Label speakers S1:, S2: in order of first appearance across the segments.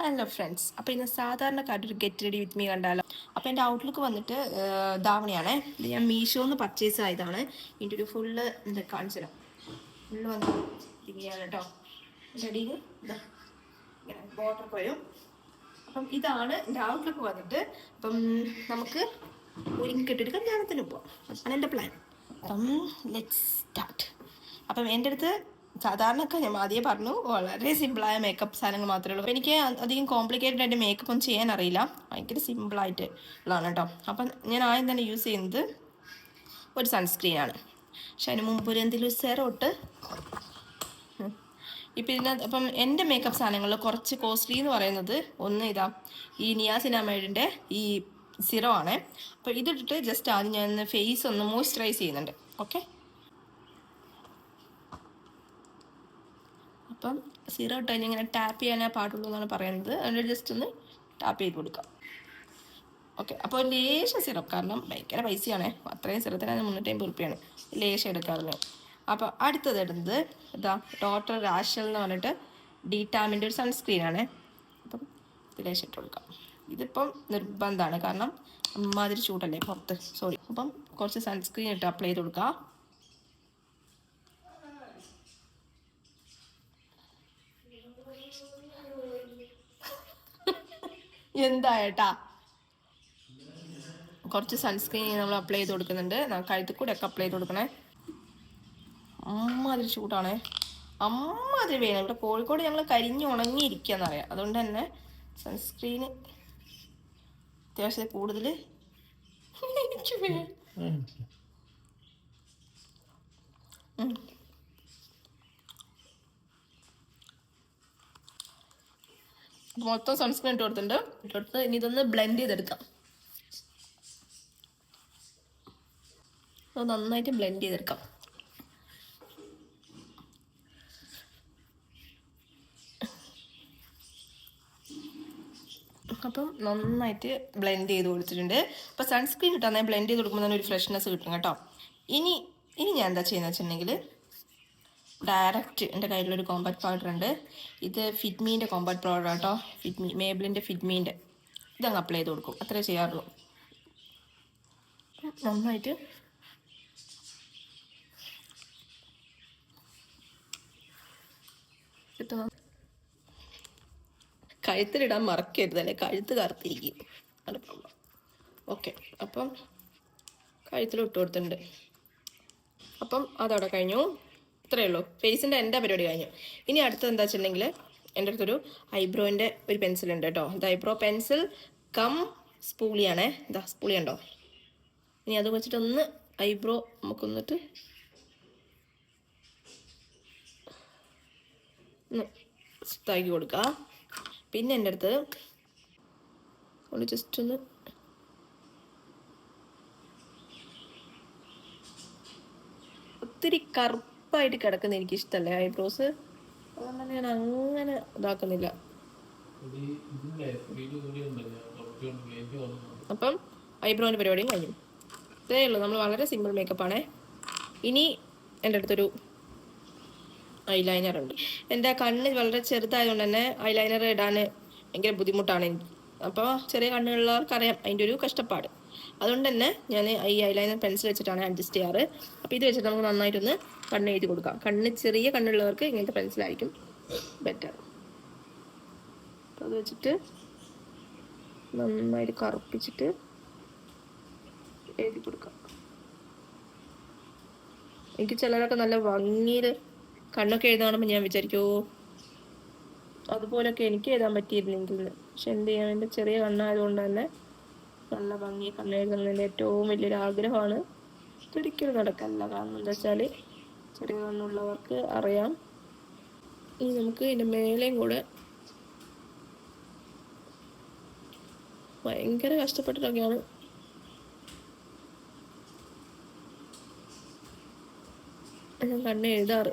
S1: Hello friends അപ്പോൾ ഇന്ന് സാധാരണക്കാരുടെ ഒരു ഗെറ്റ് റെഡി വിത്ത് മീ കണ്ടാലോ? അപ്പോൾ എന്റെ ഔട്ട്ലുക്ക് വന്നിട്ട് ധാവണിയാണേ ഇത് ഞാൻ മീഷോന്ന് പർച്ചേസ് ആയതാണ്. ഇതിന്റെ ഒരു ഫുള്ള് എന്താ കാണിച്ചു തരാം ഫുള്ള് വന്ന് ഇങ്ങനെയാണ് കേട്ടോ എന്റെ അടിയിൽ ഇങ്ങനെ ബോർഡർ വരും അപ്പം ഇതാണ് എന്റെ ഔട്ട്ലുക്ക് വന്നിട്ട്. അപ്പം നമുക്ക് ഒരുങ്ങി കെട്ടിട്ട് കല്യാണത്തിന് പോവാം. അതാണ് എന്റെ പ്ലാൻ അപ്പം ലെറ്റ് സ്റ്റാർട്ട് അപ്പം എന്റെ അടുത്ത് സാധാരണയൊക്കെ ഞാൻ ആദ്യം പറഞ്ഞു വളരെ സിമ്പിളായ മേക്കപ്പ് സാധനങ്ങൾ മാത്രമേ ഉള്ളൂ. എനിക്ക് അധികം കോംപ്ലിക്കേറ്റഡ് ആയിട്ട് മേക്കപ്പ് ഒന്നും ചെയ്യാൻ അറിയില്ല. ഭയങ്കര സിമ്പിളായിട്ട് ഉള്ളതാണ് കേട്ടോ. അപ്പം ഞാൻ ആദ്യം തന്നെ യൂസ് ചെയ്യുന്നത് ഒരു സൺസ്ക്രീനാണ് പക്ഷെ അതിന് മുമ്പ് ഒരു എന്തെങ്കിലും സെറോട്ട് ഇപ്പം ഇതിനകത്ത് അപ്പം എന്റെ മേക്കപ്പ് സാധനങ്ങളിൽ കുറച്ച് കോസ്റ്റ്ലി എന്ന് പറയുന്നത് ഒന്ന് ഇതാ ഈ നിയാസിനാമൈഡിന്റെ ഈ സിറോ ആണ്. അപ്പോൾ ഇതിട്ടിട്ട് ജസ്റ്റ് ആദ്യം ഞാൻ ഫേസ് ഒന്ന് മോയ്സ്ചറൈസ് ചെയ്യുന്നുണ്ട്. ഓക്കെ അപ്പം സീറോ കഴിഞ്ഞ് ഇങ്ങനെ ടാപ്പ് ചെയ്യാനേ പാടുള്ളൂ എന്നാണ് പറയുന്നത്. അതുകൊണ്ട് ജസ്റ്റ് ഒന്ന് ടാപ്പ് ചെയ്ത് കൊടുക്കാം. ഓക്കെ അപ്പോൾ ലേശ സിറപ്പ് കാരണം ഭയങ്കര പൈസയാണ് അത്രയും സിറത്തിന് മുന്നൂറ്റി അമ്പത് റുപ്യാണ്. ലേശം എടുക്കാറുള്ളത് അപ്പോൾ അടുത്തത് ഇടുന്നത് ഇതാ ഡോക്ടർ റാഷൽ എന്ന് പറഞ്ഞിട്ട് ഡീറ്റാമിന്റെ ഒരു സൺസ്ക്രീനാണ് അപ്പം ലേശം ഇട്ട് കൊടുക്കാം. ഇതിപ്പം നിർബന്ധമാണ്. കാരണം അമ്മാതിരി ചൂടല്ലേ പുറത്ത്. സോറി അപ്പം കുറച്ച് സൺസ്ക്രീൻ ഇട്ട് അപ്ലൈ ചെയ്ത് കൊടുക്കുക എന്താ ഏട്ടാ? കുറച്ച് സൺസ്ക്രീൻ നമ്മൾ അപ്ലൈ ചെയ്ത് കൊടുക്കുന്നുണ്ട്. കഴുത്തിൽ കൂടെ ഒക്കെ അപ്ലൈ ചെയ്ത് കൊടുക്കണേ. അമ്മാതിരി ചൂടാണേ. അമ്മാതിരി വേണം ഇവിടെ കോഴിക്കോട് ഞങ്ങൾ കരിഞ്ഞ് ഉണങ്ങിയിരിക്കുകയെന്നറിയാം. അതുകൊണ്ട് തന്നെ സൺസ്ക്രീന് അത്യാവശ്യം കൂടുതൽ എനിക്ക് വേണം ഉം. അപ്പൊ മൊത്തം സൺസ്ക്രീൻ ഇട്ട് കൊടുത്തിട്ടുണ്ട്. ഇട്ട് കൊടുത്ത് ഇനി ഇതൊന്ന് ബ്ലെൻഡ് ചെയ്തെടുക്കാം. നന്നായിട്ട് ബ്ലെൻഡ് ചെയ്തെടുക്കാം. അപ്പം നന്നായിട്ട് ബ്ലെൻഡ് ചെയ്ത് കൊടുത്തിട്ടുണ്ട്. അപ്പോൾ സൺസ്ക്രീൻ ഇട്ടാൽ ബ്ലെൻഡ് ചെയ്ത് കൊടുക്കുമ്പോൾ തന്നെ ഒരു ഫ്രഷ്നെസ് കിട്ടും കേട്ടോ. ഇനി ഇനി ഞാൻ എന്താ ചെയ്യുന്നത് വെച്ചിട്ടുണ്ടെങ്കിൽ ഡയറക്റ്റ് എന്റെ കയ്യിലൊരു കോമ്പാക്ട് പൗഡർ ഉണ്ട് ഇത് ഫിറ്റ്മീന്റെ കോമ്പാക്ട് പൗഡർ കേട്ടോ ഫിറ്റ്മി മേബിളിന്റെ ഫിറ്റ്മീന്റെ. ഇതങ്ങ് അപ്ലൈ ചെയ്ത് കൊടുക്കും. അത്രേ ചെയ്യാറുള്ളൂ. നന്നായിട്ട് കഴുത്തിലിടാൻ കഴുത്തിലിടാൻ അല്ലെ? കഴുത്ത് കറുത്തിരിക്കും. അത് പ്രോബ്ലം ഓക്കെ അപ്പം കഴുത്തിൽ ഇട്ട് കൊടുത്തിട്ടുണ്ട്. അപ്പം അതവിടെ കഴിഞ്ഞു. ഇത്രയേ ഉള്ളൂ. ഫേസിന്റെ എന്റെ പരിപാടി കഴിഞ്ഞു. ഇനി അടുത്തത് എന്താ വെച്ചിട്ടുണ്ടെങ്കിൽ എന്റെ അടുത്തൊരു ഐബ്രോയിന്റെ ഒരു പെൻസിൽ ഉണ്ട് കേട്ടോ. ഇത് ഐബ്രോ പെൻസിൽ കം സ്പൂളിയാണേ. ഇതാ സ്പൂളി ഉണ്ടോ ഇനി അത് വെച്ചിട്ടൊന്ന് ഐബ്രോ നമുക്കൊന്നിട്ട് ഒന്ന് ഇതാക്കി കൊടുക്കുക പിന്നെ എന്റെ അടുത്ത് ഒന്ന് ജസ്റ്റ് ഒന്ന് ഒത്തിരി കറുപ്പായിട്ട് കിടക്കുന്ന എനിക്ക് ഇഷ്ടമല്ല ഐബ്രോസ്? അതുകൊണ്ട് തന്നെ ഞാൻ അങ്ങനെ ഇതാക്കുന്നില്ല. അപ്പം ഐബ്രോന്റെ പരിപാടിയും കഴിഞ്ഞു. ഇത്രയേ ഉള്ളൂ. നമ്മൾ വളരെ സിമ്പിൾ മേക്കപ്പ് ആണേ ഇനി എന്റെ അടുത്തൊരു ഐലൈനർ ഉണ്ട്. എന്റെ കണ്ണ് വളരെ ചെറുതായതുകൊണ്ട് തന്നെ ഐലൈനർ ഇടാൻ ഭയങ്കര ബുദ്ധിമുട്ടാണ് എനിക്ക്. അപ്പോൾ ചെറിയ കണ്ണുള്ളവർക്കറിയാം അതിന്റെ ഒരു കഷ്ടപ്പാട്. അതുകൊണ്ട് തന്നെ ഞാൻ ഈ ഐലൈനർ പെൻസിൽ വെച്ചിട്ടാണ് അഡ്ജസ്റ്റ് ചെയ്യാറ്. അപ്പോൾ ഇത് വെച്ചിട്ട് നമുക്ക് നന്നായിട്ടൊന്ന് കണ്ണ് എഴുതി കൊടുക്കാം. കണ്ണ് ചെറിയ കണ്ണുള്ളവർക്ക് ഇങ്ങനത്തെ പെൻസിലായിരിക്കും ബെറ്റർ അപ്പോൾ അത് വെച്ചിട്ട് നന്നായിട്ട് കറുപ്പിച്ചിട്ട് എഴുതി കൊടുക്കാം. എനിക്ക് ചിലരൊക്കെ നല്ല ഭംഗിയിൽ കണ്ണൊക്കെ എഴുതാണെന്ന് ഞാൻ വിചാരിക്കോ അതുപോലൊക്കെ എനിക്ക് എഴുതാൻ പറ്റിയിരുന്നെങ്കിൽ. പക്ഷെ എന്ത് ചെയ്യാൻ എന്റെ ചെറിയ കണ്ണായതുകൊണ്ട് തന്നെ നല്ല ഭംഗി കണ്ണെഴുതുന്നതിന്റെ ഏറ്റവും വലിയൊരു ആഗ്രഹമാണ് ഒരിക്കലും നടക്കല്ല. കാരണം എന്താ വെച്ചാൽ ചെറിയ കണ്ണുള്ളവർക്ക് അറിയാം. ഇനി നമുക്ക് ഇതിന്റെ മേലെയും കൂടെ ഭയങ്കര കഷ്ടപ്പെട്ടിട്ടൊക്കെയാണ് ഞാൻ കണ്ണ് എഴുതാറ്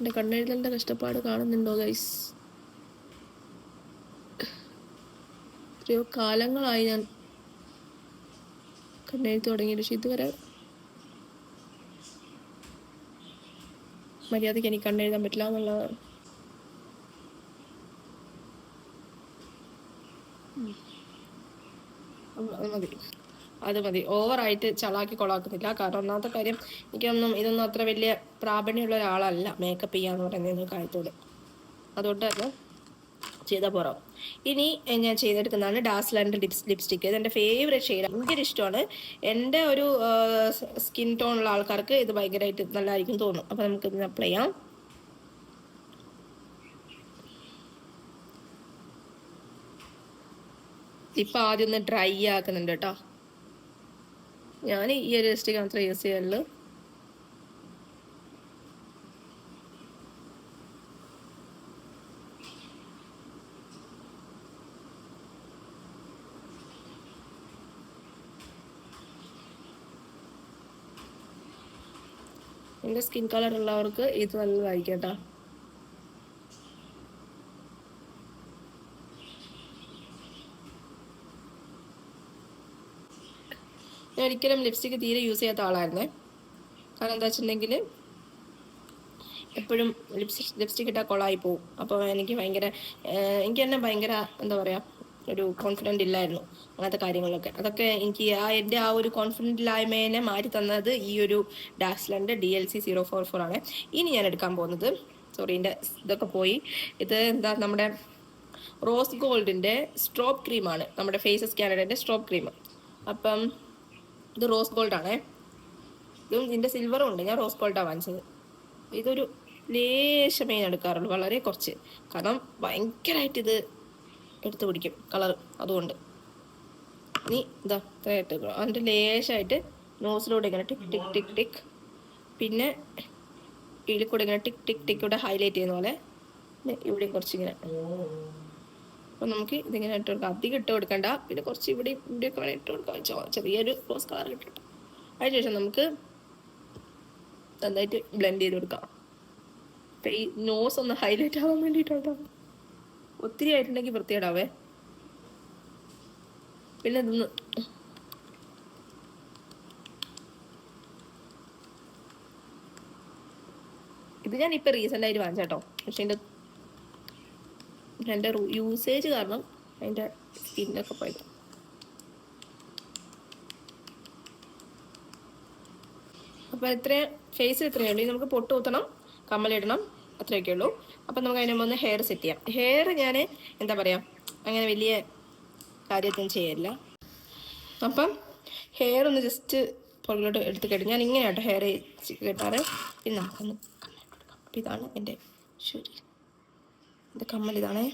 S1: എന്റെ കണ്ണെഴുതലിന്റെ കഷ്ടപ്പാട് കാണുന്നുണ്ടോ ഗൈസ് എത്രയോ കാലങ്ങളായി ഞാൻ കണ്ണെഴുത്ത് തുടങ്ങിയിട്ട് പക്ഷെ ഇതുവരെ മര്യാദയ്ക്ക് എനിക്ക് കണ്ണെഴുതാൻ പറ്റില്ല എന്നുള്ളതാണ്. മതി. അത് മതി. ഓവറായിട്ട് ചളാക്കി കൊളാക്കുന്നില്ല. കാരണം ഒന്നാമത്തെ കാര്യം എനിക്കൊന്നും ഇതൊന്നും അത്ര വലിയ പ്രാബണ്യമുള്ള ഒരാളല്ല. മേക്കപ്പ് ചെയ്യാന്ന് പറയുന്നത് കാര്യത്തോട് അതുകൊണ്ട് തന്നെ ചെയ്ത പോറാം ഇനി ഞാൻ ചെയ്തെടുക്കുന്നതാണ് ഡാസ്ലറിന്റെ ലിപ്സ് ലിപ്സ്റ്റിക്ക്. ഇത് എന്റെ ഫേവറേറ്റ് ഷെയ്ഡ് ഭയങ്കര ഇഷ്ടമാണ്. എന്റെ ഒരു സ്കിൻ ടോണുള്ള ആൾക്കാർക്ക് ഇത് ഭയങ്കരമായിട്ട് നല്ലതായിരിക്കും തോന്നും. അപ്പോൾ നമുക്ക് ഇതിന് അപ്ലൈ ചെയ്യാം. ഇപ്പം ആദ്യം ഒന്ന് ഡ്രൈ ആക്കുന്നുണ്ട് കേട്ടോ. ഞാൻ ഈ ഒരു ലിപ്സ്റ്റിക് മാത്രമേ യൂസ് ചെയ്യാറുള്ളൂ എന്റെ സ്കിൻ കളർ ഉള്ളവർക്ക് ഇത് നല്ലതായിരിക്കും കേട്ടോ. ഞാൻ ഒരിക്കലും ലിപ്സ്റ്റിക്ക് തീരെ യൂസ് ചെയ്യാത്ത ആളായിരുന്നേ. കാരണം എന്താ വെച്ചിട്ടുണ്ടെങ്കിൽ എപ്പോഴും ലിപ്സ്റ്റിക് ലിപ്സ്റ്റിക് ഇട്ടാൽ കൊളായി പോവും. അപ്പോൾ എനിക്ക് ഭയങ്കര എനിക്ക് തന്നെ ഭയങ്കര എന്താ പറയുക ഒരു കോൺഫിഡന്റ് ഇല്ലായിരുന്നു അങ്ങനത്തെ കാര്യങ്ങളൊക്കെ. അതൊക്കെ എനിക്ക് ആ എന്റെ ആ ഒരു കോൺഫിഡന്റ് ഇല്ലായ്മേനെ മാറ്റി തന്നത് ഈ ഒരു ഡാസ്ലന്റെ D L C zero four four ആണ്. ഇനി ഞാൻ എടുക്കാൻ പോകുന്നത് സോറി എന്റെ ഇതൊക്കെ പോയി. ഇത് എന്താ നമ്മുടെ റോസ് ഗോൾഡിന്റെ സ്ട്രോപ്പ് ക്രീമാണ് നമ്മുടെ ഫേസ് സ്കാനറിന്റെ സ്ട്രോപ്പ് ക്രീം അപ്പം ഇത് റോസ് ഗോൾഡ് ആണേ ഇതും ഇതിന്റെ സിൽവറും ഉണ്ട്. ഞാൻ റോസ് ഗോൾഡാണ് വാങ്ങിച്ചത്. ഇതൊരു ലേശമേ എടുക്കാറുള്ളൂ. വളരെ കുറച്ച്. കാരണം ഭയങ്കരമായിട്ട് ഇത് എടുത്തു പിടിക്കും കളർ അതുകൊണ്ട്. നീ ഇതാ ഇത്രയായിട്ട് അതിന്റെ ലേശമായിട്ട് നോസിലൂടെ ഇങ്ങനെ ടിക് ടിക് ടിക് ടിക്. പിന്നെ ഇതിൽ കൂടെ ഇങ്ങനെ ടിക് ടിക് ടിക് ഇവിടെ ഹൈലൈറ്റ് ചെയ്യുന്ന പോലെ. ഇവിടെ കുറച്ച് കുറച്ചിങ്ങനെ. അപ്പോൾ നമുക്ക് ഇതിങ്ങനെ ഇട്ട് കൊടുക്കാം. അധികം ഇട്ട് കൊടുക്കണ്ട. പിന്നെ കുറച്ച് ഇവിടെ ഇവിടെയൊക്കെ വേണം ഇട്ട് കൊടുക്കാം. ചെറിയൊരു റോസ് കളർ കിട്ടട്ടെ അതിനുശേഷം നമുക്ക് നന്നായിട്ട് ബ്ലെൻഡ് ചെയ്ത് കൊടുക്കാം. അപ്പം ഈ നോസ് ഒന്ന് ഹൈലൈറ്റ് ആവാൻ വേണ്ടിയിട്ടോ ഒത്തിരി ആയിട്ടുണ്ടെങ്കിൽ വൃത്തിയിടാവേ പിന്നെ ഇതൊന്ന് ഇത് ഞാൻ ഇപ്പം റീസെന്റ് ആയിട്ട് വാങ്ങിച്ചാട്ടോ പക്ഷെ എന്റെ എന്റെ യൂസേജ് കാരണം അതിന്റെ സ്കിന്നൊക്കെ പോയത്. അപ്പോൾ എത്ര ഫേസ് ഇത്രയേ ഉള്ളൂ. നമുക്ക് പൊട്ട് കുത്തണം കമ്മലിടണം അത്രയൊക്കെ ഉള്ളൂ. അപ്പം നമുക്ക് അതിന് ഒന്ന് ഹെയർ സെറ്റ് ചെയ്യാം. ഹെയർ ഞാൻ എന്താ പറയുക അങ്ങനെ വലിയ കാര്യത്തൊന്നും ചെയ്യല്ല. അപ്പം ഹെയർ ഒന്ന് ജസ്റ്റ് പുറകിലോട്ട് എടുത്ത് കെട്ടും. ഞാൻ ഇങ്ങനെയാട്ടോ ഹെയർ കെട്ടാറ്. പിന്നെ നമുക്കൊന്ന് ഇതാണ് എന്റെ ശരി എന്റെ കമ്മൽ ഇതാണേ.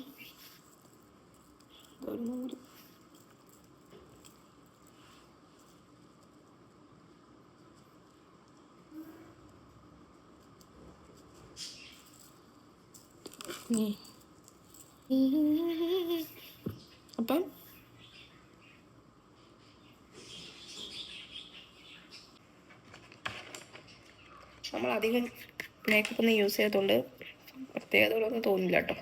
S1: ഇതൊരു നൂൽ. നീ അപ്പം നമ്മൾ അധികം മേക്കപ്പ് ഒന്നും യൂസ് ചെയ്തതുകൊണ്ട് പ്രത്യേകതകളൊന്നും തോന്നില്ല കേട്ടോ.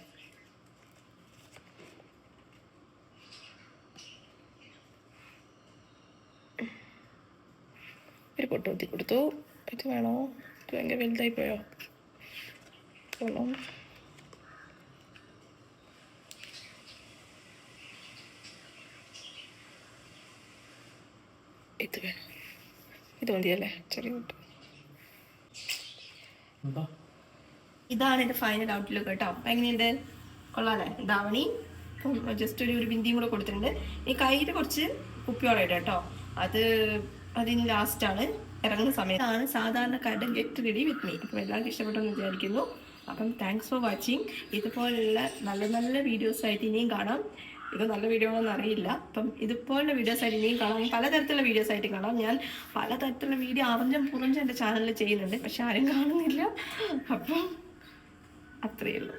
S1: ഒരു പൊട്ട് കുത്തി കൊടുത്തു. ഇത് വേണോ? ഇത് ഭയങ്കര വലുതായി പോയോ? വേണോ ഇത് വേണം. ഇത് മതിയല്ലേ? ചെറിയ
S2: എന്താ?
S1: ഇതാണ് എന്റെ ഫൈനൽ ഔട്ട്ലുക്ക് കേട്ടോ. അപ്പം എങ്ങനെയുണ്ട്? കൊള്ളാല്ലേ? ധാവണി. ജസ്റ്റ് ഒരു ഒരു ബിന്ദിയും കൂടെ കൊടുത്തിട്ടുണ്ട്. ഈ കയ്യിൽ കുറച്ച് കുപ്പിയോളായിട്ട് കേട്ടോ. അത് അതിന് ലാസ്റ്റാണ് ഇറങ്ങുന്ന സമയത്താണ് സാധാരണക്കാരുടെ ഗെറ്റ് റെഡി വിത്ത് മീ അപ്പം എല്ലാവർക്കും ഇഷ്ടപ്പെട്ടെന്ന് വിചാരിക്കുന്നു. അപ്പം താങ്ക്സ് ഫോർ വാച്ചിങ് ഇതുപോലുള്ള നല്ല നല്ല വീഡിയോസ് ആയിട്ട് ഇനിയും കാണാം. ഇത് നല്ല വീഡിയോ ആണെന്ന് അറിയില്ല. അപ്പം ഇതുപോലുള്ള വീഡിയോസ് ആയിട്ട് ഇനിയും കാണാം. പലതരത്തിലുള്ള വീഡിയോസ് ആയിട്ട് കാണാം. ഞാൻ പലതരത്തിലുള്ള വീഡിയോ അറിഞ്ഞും പുറഞ്ഞും എന്റെ ചാനലിൽ ചെയ്യുന്നുണ്ട്. പക്ഷെ ആരും കാണുന്നില്ല. അപ്പം അത്രയേ ഉള്ളൂ